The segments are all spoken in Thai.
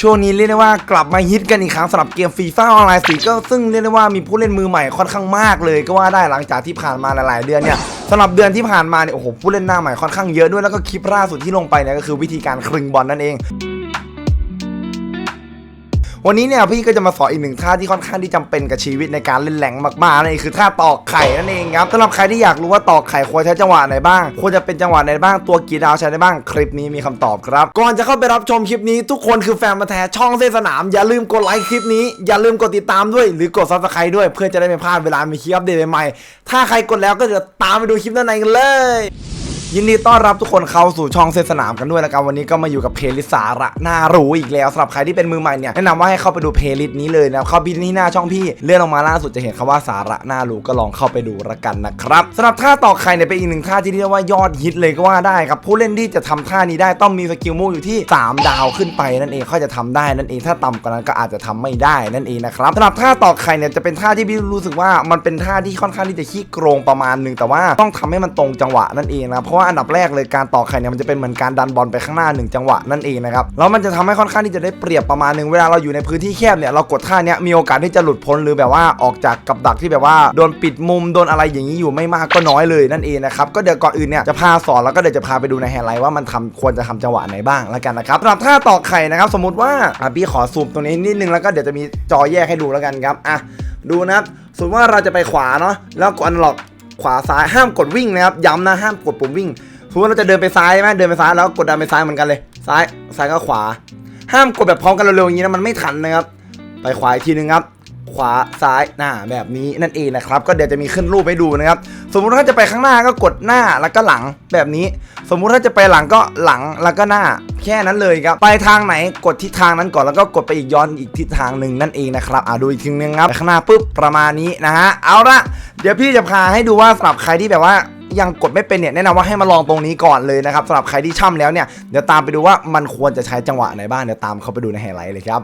ช่วงนี้เรียกได้ว่ากลับมาฮิตกันอีกครั้งสำหรับเกมฟีฟ่าออนไลน์สีก็ซึ่งเรียกได้ว่ามีผู้เล่นมือใหม่ค่อนข้างมากเลยก็ว่าได้หลังจากที่ผ่านมาหลาย ๆ เดือนเนี่ยสำหรับเดือนที่ผ่านมาเนี่ยโอ้โหผู้เล่นหน้าใหม่ค่อนข้างเยอะด้วยแล้วก็คลิปล่าสุดที่ลงไปเนี่ยก็คือวิธีการคลึงบอลนั่นเอง วันนี้เนี่ยพี่ก็จะมาสอนอีกหนึ่งท่าที่ค่อนข้างที่จำเป็นกับชีวิตในการเล่นแหลงมากๆนั่นเองคือท่าตอกไข่นั่นเองครับสำหรับใครที่อยากรู้ว่าตอกไข่ควรใช้จังหวะไหนบ้าง ควรจะเป็นจังหวะไหนบ้างตัวกี่ดาวใช้ได้บ้างคลิปนี้มีคำตอบครับ ก่อนจะเข้าไปรับชมคลิปนี้ ทุกคนคือแฟนมาแท้ช่องเส้นสนาม อย่าลืมกดไลค์คลิปนี้อย่าลืมกดติดตามด้วย หรือกดซับสไครต์ด้วยเพื่อจะได้ไม่พลาดเวลามีคลิปอัปเดตใหม่ๆถ้าใครกดแล้วก็เดี๋ยวตามไปดูคลิปด้านในกันเลย ยินดีต้อนรับทุกคนเข้าสู่ช่องเซนสนามกันด้วยนะครับวันนี้ก็มาอยู่กับเพลย์ลิสสาระน่ารู้อีกแล้วสำหรับใครที่เป็นมือใหม่เนี่ยแนะนำว่าให้เข้าไปดูเพลย์ลิสนี้เลยนะครับเข้าไปที่หน้าช่องพี่เลื่อนลงมาล่าสุดจะเห็นคำว่าสาระน่ารู้ก็ลองเข้าไปดูละกันนะครับสำหรับท่าต่อไข่เนี่ยเป็นอีกหนึ่งท่าที่เรียกว่ายอดฮิตเลยก็ว่าได้ครับผู้เล่นที่จะทำท่านี้ได้ต้องมีสกิลมูฟอยู่ที่ 3 ดาวขึ้นไปนั่นเองค่อยจะทำได้นั่นเองถ้าต่ำกว่านั้นก็อาจจะทำไม่ได้นั่นเองนะครับสำหรับท่าต่อไข่เนี่ยจะเป็นท่าที่พี่รู้สึกว่ามันเป็นท่าที่ค่อนข้างที่จะขี้โกงประมาณหนึ่งแต่ว่าต้องทำให้มันตรงจังหวะนั่นเองนะเพราะว่าอันดับแรกเลยการต่อไข่เนี่ยมันจะเป็นเหมือนการดันบอลไปข้างหน้าหนึ่งจังหวะนั่นเองนะครับแล้วมันจะทำให้ค่อนข้างที่จะได้เปรียบประมาณหนึ่งเวลาเราอยู่ในพื้นที่แคบเนี่ยเรากดท่าเนี้ยมีโอกาสที่จะหลุดพ้นหรือแบบว่าออกจากกับดักที่แบบว่าโดนปิดมุมโดนอะไรอย่างนี้อยู่ไม่มากก็น้อยเลยนั่นเองนะครับก็เดี๋ยวก่อนอื่นเนี่ยจะพาสอนแล้วก็เดี๋ยวจะพาไปดูในไฮไลท์ว่ามันทำควรจะทำจังหวะไหนบ้างแล้วกันนะครับสำหรับท่าต่อไข่นะครับสมมติว่าอะพี่ขอซูมตรงนี้นิดนึงแล้วก็เดี๋ยวจะมีจอแยกให้ดูแล้วกันครับอะดูนะครับสมมติว่าเราจะไปขวาเนาะแล้วกดอันล็อก ขวาซ้ายห้ามกดวิ่งนะครับย้ำนะห้ามกดปุ่มวิ่งสมมติเราจะเดินไปซ้ายใช่ไหมเดินไปซ้ายแล้วกดดันไปซ้ายเหมือนกันเลย ซ้ายซ้ายก็ขวา ห้ามกดแบบพร้อมกันเร็วๆอย่างนี้นะมันไม่ทันนะครับ ไปขวาอีกทีนึงครับ ขวาซ้ายหน้าแบบนี้นั่นเองนะครับ ก็เดี๋ยวจะมีขึ้นรูปให้ดูนะครับ สมมุติถ้าจะไปข้างหน้าก็กดหน้าแล้วก็หลังแบบนี้ สมมุติถ้าจะไปหลังก็หลังแล้วก็หน้าแค่นั้นเลยครับ ไปทางไหนกดทิศทางนั้นก่อนแล้วก็กดไปอีกย้อนอีกทิศทางหนึ่งนั่นเองนะครับอ่าดูอีกทีนึงครับข้างหน้าปุ๊บประมาณนี้นะฮะเอาละ เดี๋ยวพี่จะพาให้ดูว่าสำหรับใครที่แบบว่ายังกดไม่เป็นเนี่ยแนะนำว่าให้มาลองตรงนี้ก่อนเลยนะครับสำหรับใครที่ช่ำแล้วเนี่ยเดี๋ยวตามไปดูว่ามันควรจะใช้จังหวะไหนบ้างเดี๋ยวตามเข้าไปดูในไฮไลท์เลยครับ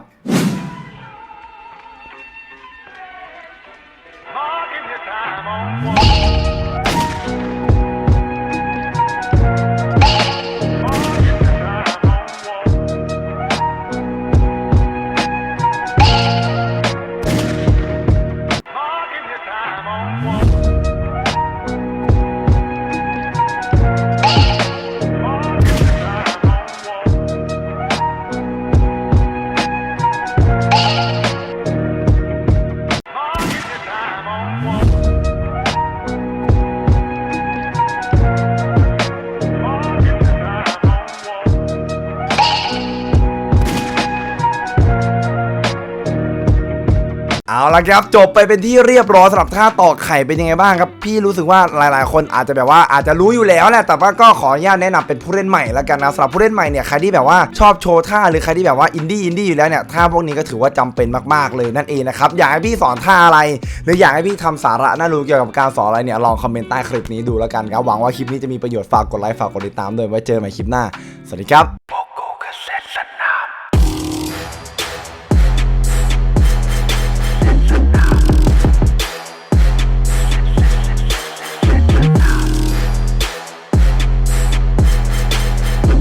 Marking your time on one. เอาละครับจบไปเป็นที่เรียบร้อยสำหรับท่าตอกไข่เป็นยังไงบ้างครับ พี่รู้สึกว่าหลายๆ คนอาจจะแบบว่าอาจจะรู้อยู่แล้วแหละแต่ว่าก็ขออนุญาตแนะนำเป็นผู้เล่นใหม่แล้วกันนะสำหรับผู้เล่นใหม่เนี่ยใครที่แบบว่าชอบโชว์ท่าหรือใครที่แบบว่าอินดี้อินดี้อยู่แล้วเนี่ยท่าพวกนี้ก็ถือว่าจำเป็นมากๆเลยนั่นเองนะครับอยากให้พี่สอนท่าอะไร หรืออยากให้พี่ทำสาระน่ารู้เกี่ยวกับการสอนอะไรเนี่ยลองคอมเมนต์ใต้คลิปนี้ดูแล้วกันครับหวังว่าคลิปนี้จะมีประโยชน์ฝากกดไลค์ฝากกดติดตามด้วยไว้เจอกันใหม่คลิปหน้าสวัสดีครับ